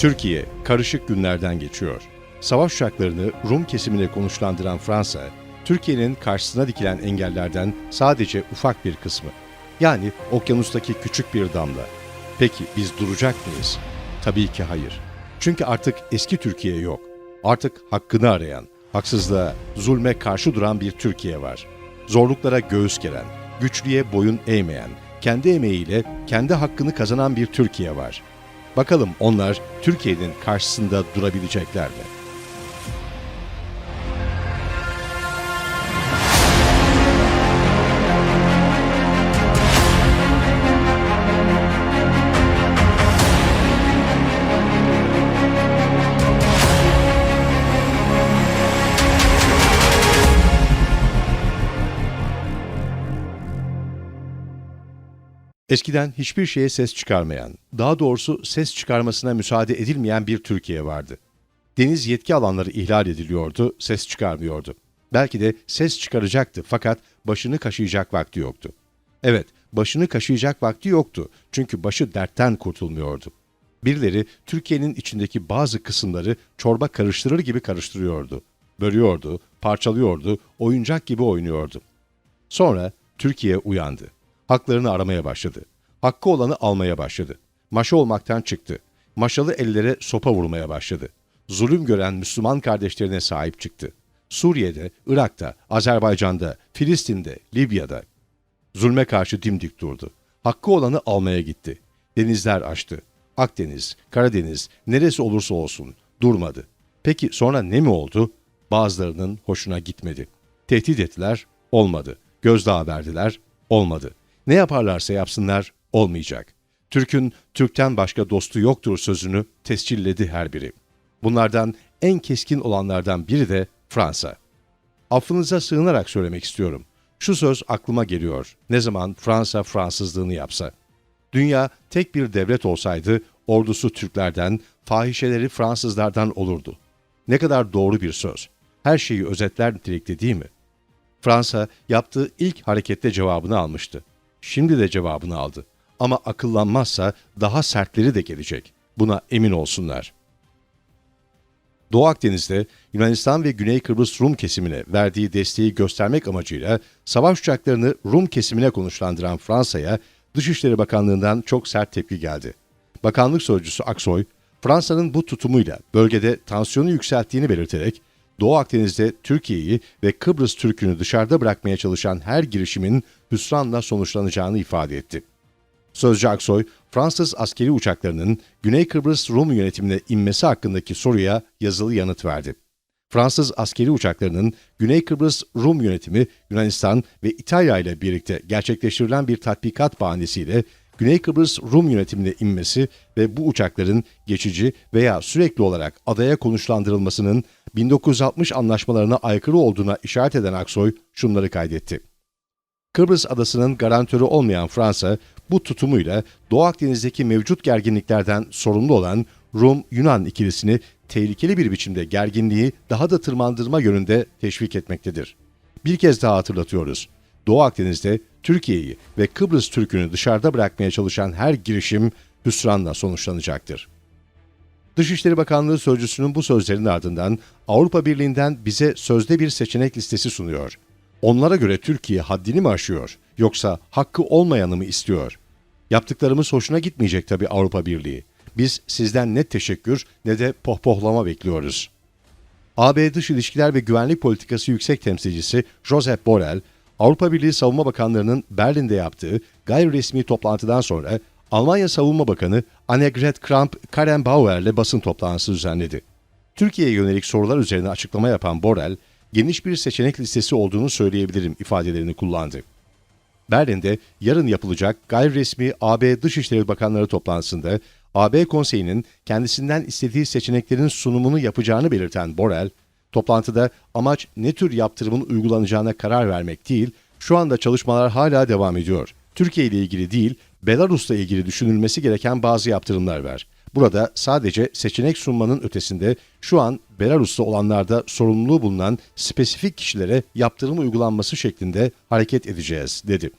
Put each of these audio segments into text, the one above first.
Türkiye karışık günlerden geçiyor. Savaş uçaklarını Rum kesimine konuşlandıran Fransa, Türkiye'nin karşısına dikilen engellerden sadece ufak bir kısmı. Yani okyanustaki küçük bir damla. Peki biz duracak mıyız? Tabii ki hayır. Çünkü artık eski Türkiye yok. Artık hakkını arayan, haksızlığa, zulme karşı duran bir Türkiye var. Zorluklara göğüs geren, güçlüye boyun eğmeyen, kendi emeğiyle kendi hakkını kazanan bir Türkiye var. Bakalım onlar Türkiye'nin karşısında durabilecekler mi? Eskiden hiçbir şeye ses çıkarmayan, daha doğrusu ses çıkarmasına müsaade edilmeyen bir Türkiye vardı. Deniz yetki alanları ihlal ediliyordu, ses çıkarmıyordu. Belki de ses çıkaracaktı fakat başını kaşıyacak vakti yoktu. Evet, başını kaşıyacak vakti yoktu çünkü başı dertten kurtulmuyordu. Birileri Türkiye'nin içindeki bazı kısımları çorba karıştırır gibi karıştırıyordu. Bölüyordu, parçalıyordu, oyuncak gibi oynuyordu. Sonra Türkiye uyandı. Haklarını aramaya başladı. Hakkı olanı almaya başladı. Maşa olmaktan çıktı. Maşalı ellere sopa vurmaya başladı. Zulüm gören Müslüman kardeşlerine sahip çıktı. Suriye'de, Irak'ta, Azerbaycan'da, Filistin'de, Libya'da. Zulme karşı dimdik durdu. Hakkı olanı almaya gitti. Denizler açtı. Akdeniz, Karadeniz, neresi olursa olsun durmadı. Peki sonra ne mi oldu? Bazılarının hoşuna gitmedi. Tehdit ettiler, olmadı. Gözdağı verdiler, olmadı. Ne yaparlarsa yapsınlar, olmayacak. Türk'ün Türk'ten başka dostu yoktur sözünü tescilledi her biri. Bunlardan en keskin olanlardan biri de Fransa. Affınıza sığınarak söylemek istiyorum. Şu söz aklıma geliyor. Ne zaman Fransa Fransızlığını yapsa. Dünya tek bir devlet olsaydı ordusu Türklerden, fahişeleri Fransızlardan olurdu. Ne kadar doğru bir söz. Her şeyi özetler nitelikte değil mi? Fransa yaptığı ilk harekette cevabını almıştı. Şimdi de cevabını aldı. Ama akıllanmazsa daha sertleri de gelecek. Buna emin olsunlar. Doğu Akdeniz'de Yunanistan ve Güney Kıbrıs Rum kesimine verdiği desteği göstermek amacıyla savaş uçaklarını Rum kesimine konuşlandıran Fransa'ya Dışişleri Bakanlığı'ndan çok sert tepki geldi. Bakanlık sözcüsü Aksoy, Fransa'nın bu tutumuyla bölgede tansiyonu yükselttiğini belirterek, Doğu Akdeniz'de Türkiye'yi ve Kıbrıs Türk'ünü dışarıda bırakmaya çalışan her girişimin hüsranla sonuçlanacağını ifade etti. Sözcü Aksoy, Fransız askeri uçaklarının Güney Kıbrıs Rum yönetimine inmesi hakkındaki soruya yazılı yanıt verdi. Fransız askeri uçaklarının Güney Kıbrıs Rum yönetimi Yunanistan ve İtalya ile birlikte gerçekleştirilen bir tatbikat bahanesiyle Güney Kıbrıs Rum yönetimine inmesi ve bu uçakların geçici veya sürekli olarak adaya konuşlandırılmasının 1960 anlaşmalarına aykırı olduğuna işaret eden Aksoy şunları kaydetti. Kıbrıs adasının garantörü olmayan Fransa bu tutumuyla Doğu Akdeniz'deki mevcut gerginliklerden sorumlu olan Rum-Yunan ikilisini tehlikeli bir biçimde gerginliği daha da tırmandırma yönünde teşvik etmektedir. Bir kez daha hatırlatıyoruz. Doğu Akdeniz'de Türkiye'yi ve Kıbrıs Türk'ünü dışarıda bırakmaya çalışan her girişim hüsranla sonuçlanacaktır. Dışişleri Bakanlığı Sözcüsü'nün bu sözlerinin ardından Avrupa Birliği'nden bize sözde bir seçenek listesi sunuyor. Onlara göre Türkiye haddini mi aşıyor yoksa hakkı olmayanı mı istiyor? Yaptıklarımız hoşuna gitmeyecek tabii Avrupa Birliği. Biz sizden ne teşekkür ne de pohpohlama bekliyoruz. AB Dış İlişkiler ve Güvenlik Politikası Yüksek Temsilcisi Josep Borrell, Avrupa Birliği Savunma Bakanlarının Berlin'de yaptığı gayri resmi toplantıdan sonra Almanya Savunma Bakanı Annegret Kramp-Karrenbauer'le basın toplantısı düzenledi. Türkiye'ye yönelik sorular üzerine açıklama yapan Borrell, geniş bir seçenek listesi olduğunu söyleyebilirim ifadelerini kullandı. Berlin'de yarın yapılacak gayri resmi AB Dışişleri Bakanları toplantısında AB Konseyi'nin kendisinden istediği seçeneklerin sunumunu yapacağını belirten Borrell, toplantıda amaç ne tür yaptırımın uygulanacağına karar vermek değil, şu anda çalışmalar hala devam ediyor. Türkiye ile ilgili değil, Belarus'la ilgili düşünülmesi gereken bazı yaptırımlar var. Burada sadece seçenek sunmanın ötesinde şu an Belarus'ta olanlarda sorumluluğu bulunan spesifik kişilere yaptırım uygulanması şeklinde hareket edeceğiz, dedi.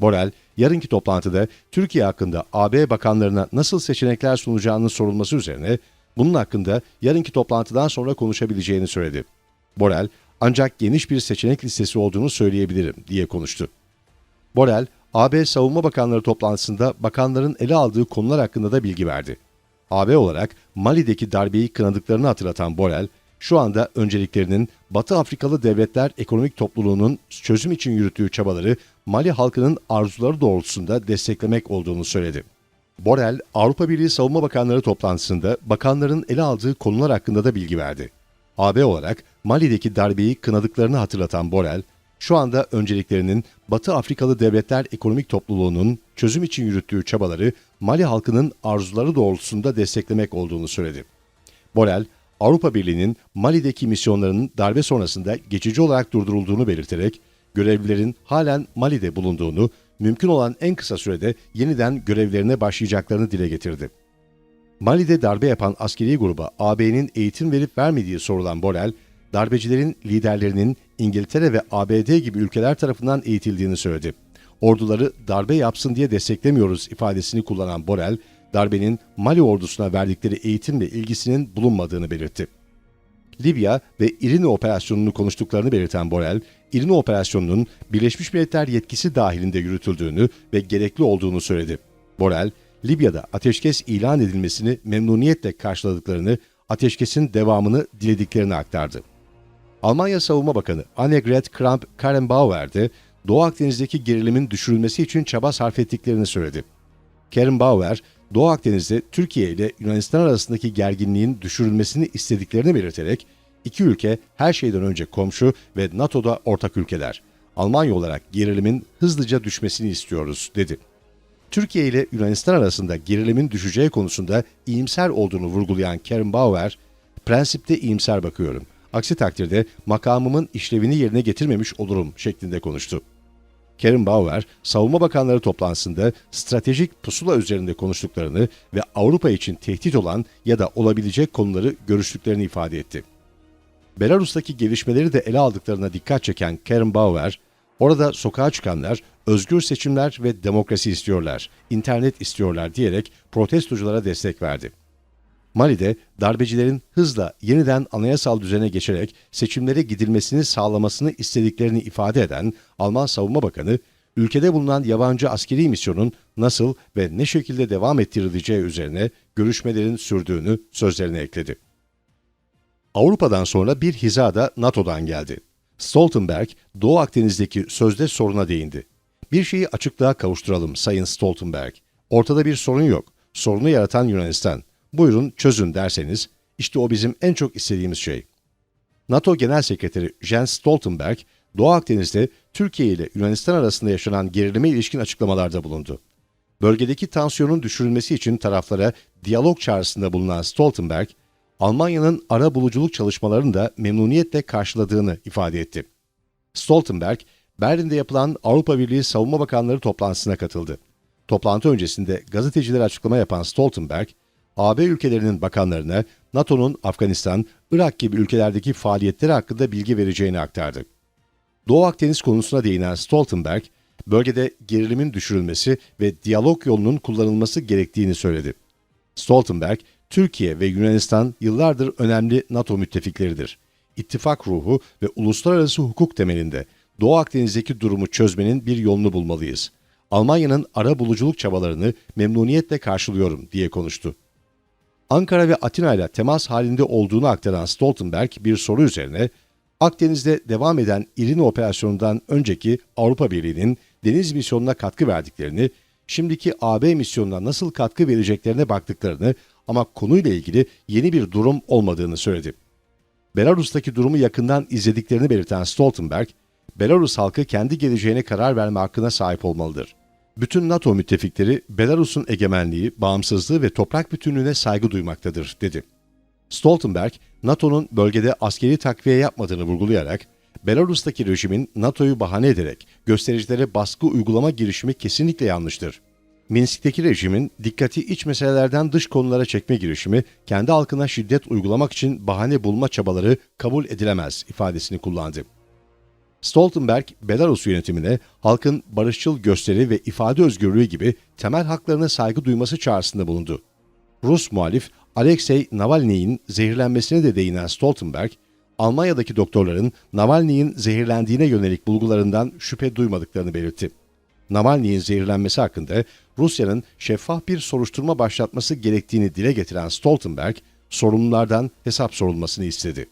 Borel, yarınki toplantıda Türkiye hakkında AB bakanlarına nasıl seçenekler sunacağının sorulması üzerine bunun hakkında yarınki toplantıdan sonra konuşabileceğini söyledi. Borrell, ancak geniş bir seçenek listesi olduğunu söyleyebilirim diye konuştu. Borrell, AB Savunma Bakanları toplantısında bakanların ele aldığı konular hakkında da bilgi verdi. AB olarak Mali'deki darbeyi kınadıklarını hatırlatan Borrell, şu anda önceliklerinin Batı Afrikalı Devletler Ekonomik Topluluğu'nun çözüm için yürüttüğü çabaları Mali halkının arzuları doğrultusunda desteklemek olduğunu söyledi. Borrell, Avrupa Birliği Savunma Bakanları toplantısında bakanların ele aldığı konular hakkında da bilgi verdi. AB olarak Mali'deki darbeyi kınadıklarını hatırlatan Borrell, şu anda önceliklerinin Batı Afrikalı Devletler Ekonomik Topluluğu'nun çözüm için yürüttüğü çabaları Mali halkının arzuları doğrultusunda desteklemek olduğunu söyledi. Borrell, Avrupa Birliği'nin Mali'deki misyonlarının darbe sonrasında geçici olarak durdurulduğunu belirterek, görevlilerin halen Mali'de bulunduğunu, mümkün olan en kısa sürede yeniden görevlerine başlayacaklarını dile getirdi. Mali'de darbe yapan askeri gruba AB'nin eğitim verip vermediği sorulan Borrell, darbecilerin liderlerinin İngiltere ve ABD gibi ülkeler tarafından eğitildiğini söyledi. Orduları darbe yapsın diye desteklemiyoruz ifadesini kullanan Borrell, darbenin Mali ordusuna verdikleri eğitimle ilgisinin bulunmadığını belirtti. Libya ve İrini operasyonunu konuştuklarını belirten Borrell, İrini operasyonunun Birleşmiş Milletler yetkisi dahilinde yürütüldüğünü ve gerekli olduğunu söyledi. Borrell, Libya'da ateşkes ilan edilmesini memnuniyetle karşıladıklarını, ateşkesin devamını dilediklerini aktardı. Almanya Savunma Bakanı Annegret Kramp-Karrenbauer de Doğu Akdeniz'deki gerilimin düşürülmesi için çaba sarf ettiklerini söyledi. Karen Bauer, Doğu Akdeniz'de Türkiye ile Yunanistan arasındaki gerginliğin düşürülmesini istediklerini belirterek, iki ülke her şeyden önce komşu ve NATO'da ortak ülkeler. Almanya olarak gerilimin hızlıca düşmesini istiyoruz, dedi. Türkiye ile Yunanistan arasında gerilimin düşeceği konusunda iyimser olduğunu vurgulayan Karen Bauer, prensipte iyimser bakıyorum. Aksi takdirde makamımın işlevini yerine getirmemiş olurum şeklinde konuştu. Karen Bauer, Savunma Bakanları toplantısında stratejik pusula üzerinde konuştuklarını ve Avrupa için tehdit olan ya da olabilecek konuları görüştüklerini ifade etti. Belarus'taki gelişmeleri de ele aldıklarına dikkat çeken Karen Bauer, orada sokağa çıkanlar özgür seçimler ve demokrasi istiyorlar, internet istiyorlar diyerek protestoculara destek verdi. Mali'de darbecilerin hızla yeniden anayasal düzene geçerek seçimlere gidilmesini sağlamasını istediklerini ifade eden Alman Savunma Bakanı, ülkede bulunan yabancı askeri misyonun nasıl ve ne şekilde devam ettirileceği üzerine görüşmelerin sürdüğünü sözlerine ekledi. Avrupa'dan sonra bir hiza da NATO'dan geldi. Stoltenberg, Doğu Akdeniz'deki sözde soruna değindi. Bir şeyi açıklığa kavuşturalım Sayın Stoltenberg. Ortada bir sorun yok. Sorunu yaratan Yunanistan buyurun çözün derseniz işte o bizim en çok istediğimiz şey. NATO Genel Sekreteri Jens Stoltenberg, Doğu Akdeniz'de Türkiye ile Yunanistan arasında yaşanan gerilime ilişkin açıklamalarda bulundu. Bölgedeki tansiyonun düşürülmesi için taraflara diyalog çağrısında bulunan Stoltenberg, Almanya'nın ara buluculuk çalışmalarını da memnuniyetle karşıladığını ifade etti. Stoltenberg, Berlin'de yapılan Avrupa Birliği Savunma Bakanları toplantısına katıldı. Toplantı öncesinde gazetecilere açıklama yapan Stoltenberg, AB ülkelerinin bakanlarına NATO'nun Afganistan, Irak gibi ülkelerdeki faaliyetleri hakkında bilgi vereceğini aktardı. Doğu Akdeniz konusuna değinen Stoltenberg, bölgede gerilimin düşürülmesi ve diyalog yolunun kullanılması gerektiğini söyledi. Stoltenberg, Türkiye ve Yunanistan yıllardır önemli NATO müttefikleridir. İttifak ruhu ve uluslararası hukuk temelinde Doğu Akdeniz'deki durumu çözmenin bir yolunu bulmalıyız. Almanya'nın ara buluculuk çabalarını memnuniyetle karşılıyorum diye konuştu. Ankara ve Atina ile temas halinde olduğunu aktaran Stoltenberg bir soru üzerine Akdeniz'de devam eden İrini operasyonundan önceki Avrupa Birliği'nin deniz misyonuna katkı verdiklerini, şimdiki AB misyonuna nasıl katkı vereceklerine baktıklarını ama konuyla ilgili yeni bir durum olmadığını söyledi. Belarus'taki durumu yakından izlediklerini belirten Stoltenberg, Belarus halkı kendi geleceğine karar verme hakkına sahip olmalıdır. Bütün NATO müttefikleri Belarus'un egemenliği, bağımsızlığı ve toprak bütünlüğüne saygı duymaktadır, dedi. Stoltenberg, NATO'nun bölgede askeri takviye yapmadığını vurgulayarak, Belarus'taki rejimin NATO'yu bahane ederek göstericilere baskı uygulama girişimi kesinlikle yanlıştır. Minsk'teki rejimin dikkati iç meselelerden dış konulara çekme girişimi, kendi halkına şiddet uygulamak için bahane bulma çabaları kabul edilemez ifadesini kullandı. Stoltenberg, Belarus yönetimine halkın barışçıl gösteri ve ifade özgürlüğü gibi temel haklarına saygı duyması çağrısında bulundu. Rus muhalif Alexei Navalny'in zehirlenmesine de değinen Stoltenberg, Almanya'daki doktorların Navalny'in zehirlendiğine yönelik bulgularından şüphe duymadıklarını belirtti. Navalny'in zehirlenmesi hakkında Rusya'nın şeffaf bir soruşturma başlatması gerektiğini dile getiren Stoltenberg, sorumlulardan hesap sorulmasını istedi.